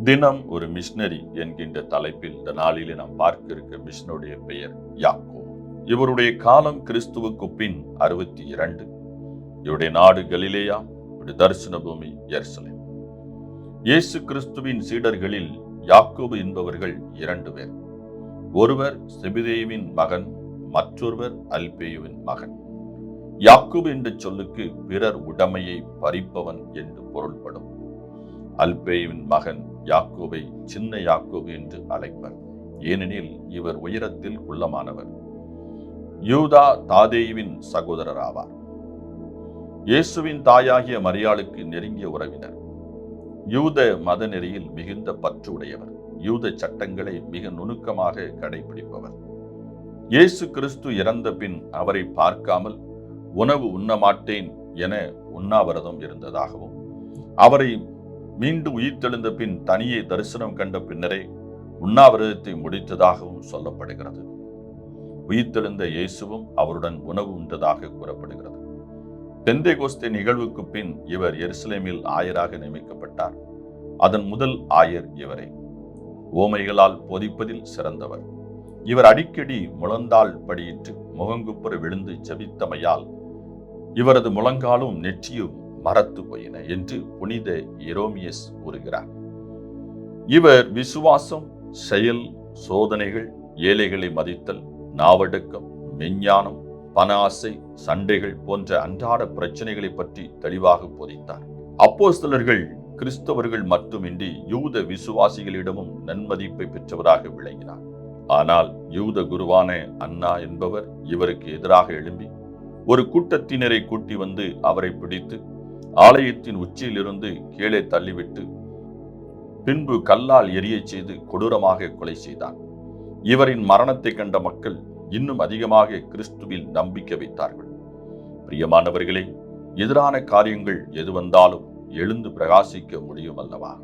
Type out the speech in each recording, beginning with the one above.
தினம் ஒரு மிஷினரி என்கின்ற தலைப்பில் இந்த நாளிலே நாம் பார்க்க இருக்க மிஷினுடைய பெயர் யாக்கோ. இவருடைய காலம் கிறிஸ்துவுக்கு பின் அறுபத்தி இரண்டு. இவருடைய நாடு கலிலேயா இவருடைய தரிசன பூமி எருசலேம். இயேசு கிறிஸ்துவின் சீடர்களில் யாக்கோபு என்பவர்கள் இரண்டு பேர். ஒருவர் செபிதேவின் மகன் மற்றொருவர் அல்பேயுவின் மகன். யாக்கூப் என்ற சொல்லுக்கு பிறர் உடைமையை பறிப்பவன் என்று பொருள்படும். அல்பேயுவின் மகன் யாக்கோபை சின்ன யாக்கோபு என்று அழைப்பர். ஏனெனில் இவர் உயரத்தில் குள்ளமானவர் யூதா தாதேயுவின் சகோதரர் ஆவார் இயேசுவின் தாயாகிய மரியாளுக்கு நெருங்கிய உறவினர். யூத மத நெறியில் மிகுந்த பற்று உடையவர் யூத சட்டங்களை மிக நுணுக்கமாக கடைபிடிப்பவர். இயேசு கிறிஸ்து இறந்த பின் அவரை பார்க்காமல் உணவு உண்ணமாட்டேன் என உண்ணாவிரதம் இருந்ததாகவும் அவரை மீண்டும் உயிர்த்தெழுந்த பின் தனியே தரிசனம் கண்ட பின்னரே உண்ணாவிரதத்தை முடித்ததாகவும் சொல்லப்படுகிறது. உயிர்த்தெழுந்த இயேசுவும் அவருடன் உணவு உண்டதாக கூறப்படுகிறது. பெந்தேகோஸ்தே நிகழ்வுக்கு பின் இவர் எருசலேமில் ஆயராக நியமிக்கப்பட்டார். அதன் முதல் ஆயர் இவரே. ஓமைகளால் பொதிப்பதில் சிறந்தவர். இவர் அடிக்கடி முழந்தாள் படியிட்டு முகங்குப்புற விழுந்து செவித்தமையால் இவரது முழங்காலும் நெற்றியும் மரத்து போயின என்று புனித எரோமியஸ் கூறுகிறார். இவர் விசுவாசம் செயல் சோதனைகள் ஏழைகளை மதித்தல் நாவடக்கம் மெஞ்ஞானம் பண ஆசை சண்டைகள் போன்ற அன்றாட பிரச்சனைகளை பற்றி தெளிவாக போதித்தார். அப்போஸ்தலர்கள் கிறிஸ்தவர்கள் மட்டுமின்றி யூத விசுவாசிகளிடமும் நன்மதிப்பை பெற்றவராக விளங்கினார். ஆனால் யூத குருவான அண்ணா என்பவர் இவருக்கு எதிராக எழும்பி ஒரு கூட்டத்தினரை கூட்டி வந்து அவரை பிடித்து ஆலயத்தின் உச்சியிலிருந்து கீழே தள்ளிவிட்டு பின்பு கல்லால் எரியச் செய்து கொடூரமாக கொலை செய்தார் இவரின் மரணத்தை கண்ட மக்கள் இன்னும் அதிகமாக கிறிஸ்துவில் நம்பிக்கை வைத்தார்கள். பிரியமானவர்களே எதிரான காரியங்கள் எது வந்தாலும் எழுந்து பிரகாசிக்க முடியும் அல்லவா?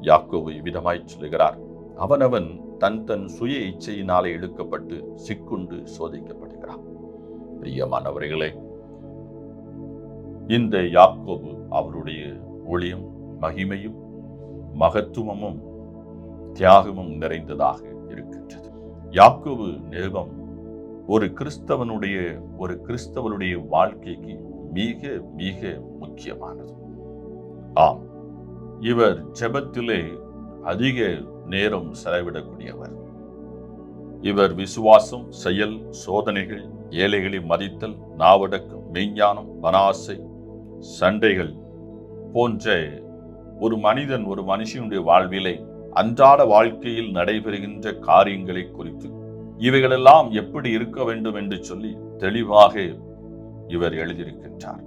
யாக்கோவு இவ்விதமாய் சொல்லுகிறார் அவனவன் தன் தன் சுய இச்சையினாலே இழுக்கப்பட்டு சிக்குண்டு சோதிக்கப்படுகிறான். பிரியமானவர்களே இந்த யாக்கோபு அவருடைய ஒளியும் மகிமையும் மகத்துவமும் தியாகமும் நிறைந்ததாக இருக்கின்றது. யாக்கோபு நிருபம் ஒரு கிறிஸ்தவனுடைய ஒரு கிறிஸ்தவனுடைய வாழ்க்கைக்கு மிக மிக முக்கியமானது. ஆம். இவர் ஜெபத்திலே அதிக நேரம் செலவிடக்கூடியவர். இவர் விசுவாசம் செயல் சோதனைகள் ஏழைகளை மதித்தல் நாவடக்கம் மெய்ஞானம் மனாசை சண்டைகள் போன்ற ஒரு மனிதன் ஒரு மனுஷனுடைய வாழ்விலை அன்றாட வாழ்க்கையில் நடைபெறுகின்ற காரியங்களை குறித்து இவைகளெல்லாம் எப்படி இருக்க வேண்டும் என்று சொல்லி தெளிவாக இவர் எழுதியிருக்கின்றார்.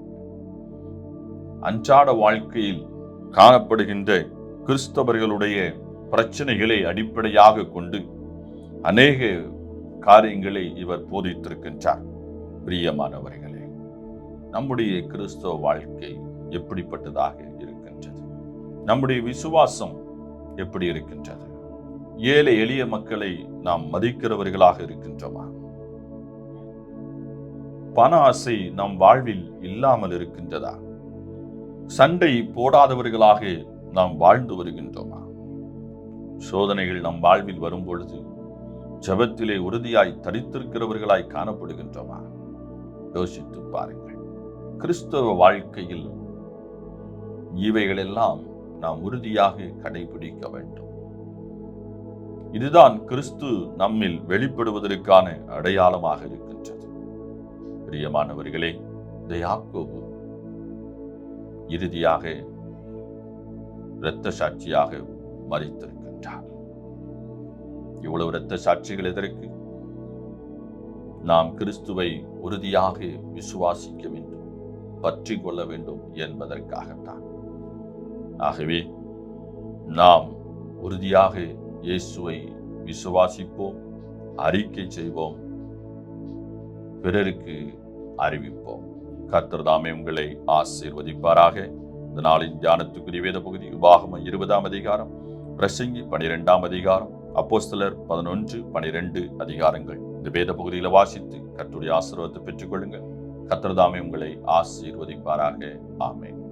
அன்றாட வாழ்க்கையில் காணப்படுகின்ற கிறிஸ்தவர்களுடைய பிரச்சனைகளை அடிப்படையாக கொண்டு அநேக காரியங்களை இவர் போதித்திருக்கின்றார். பிரியமானவர்கள் நம்முடைய கிறிஸ்தவ வாழ்க்கை எப்படிப்பட்டதாக இருக்கின்றது? நம்முடைய விசுவாசம் எப்படி இருக்கின்றது? ஏழை எளிய மக்களை நாம் மதிக்கிறவர்களாக இருக்கின்றோமா? பண ஆசை நம் வாழ்வில் இல்லாமல் இருக்கின்றதா? சண்டை போடாதவர்களாக நாம் வாழ்ந்து வருகின்றோமா? சோதனைகள் நம் வாழ்வில் வரும் பொழுது ஜபத்திலே உறுதியாய் தரித்திருக்கிறவர்களாய் காணப்படுகின்றோமா? யோசித்து பாருங்கள். கிறிஸ்தவ வாழ்க்கையில் இவைகளெல்லாம் நாம் உறுதியாக கடைபிடிக்க வேண்டும். இதுதான் கிறிஸ்து நம்மில் வெளிப்படுவதற்கான அடையாளமாக இருக்கின்றது. பிரியமானவர்களே இந்த யாக்கோபு இறுதியாக இரத்த சாட்சியாக மறித்திருக்கின்றார். இவ்வளவு இரத்த சாட்சிகள் எதற்கு? நாம் கிறிஸ்துவை உறுதியாக விசுவாசிக்க வேண்டும். பற்றி கொள்ள வேண்டும் என்பதற்காகத்தான். ஆகவே நாம் உறுதியாக இயேசுவை விசுவாசிப்போம் அறிக்கை செய்வோம் பிறருக்கு அறிவிப்போம். கர்த்தர்தாமே உங்களை ஆசீர்வதிப்பாராக. இந்த நாளின் தியானத்துக்குரிய வேத பகுதி விவாகம இருபதாம் அதிகாரம் பிரசங்கி பனிரெண்டாம் அதிகாரம் அப்போஸ்தலர் பதினொன்று பனிரெண்டு அதிகாரங்கள். இந்த வேத பகுதியில் வாசித்து கர்த்தருடைய ஆசீர்வாதத்தை பெற்றுக்கொள்ளுங்கள். கர்த்தர் உங்களை ஆசீர்வதிப்பாராக. ஆமேன்.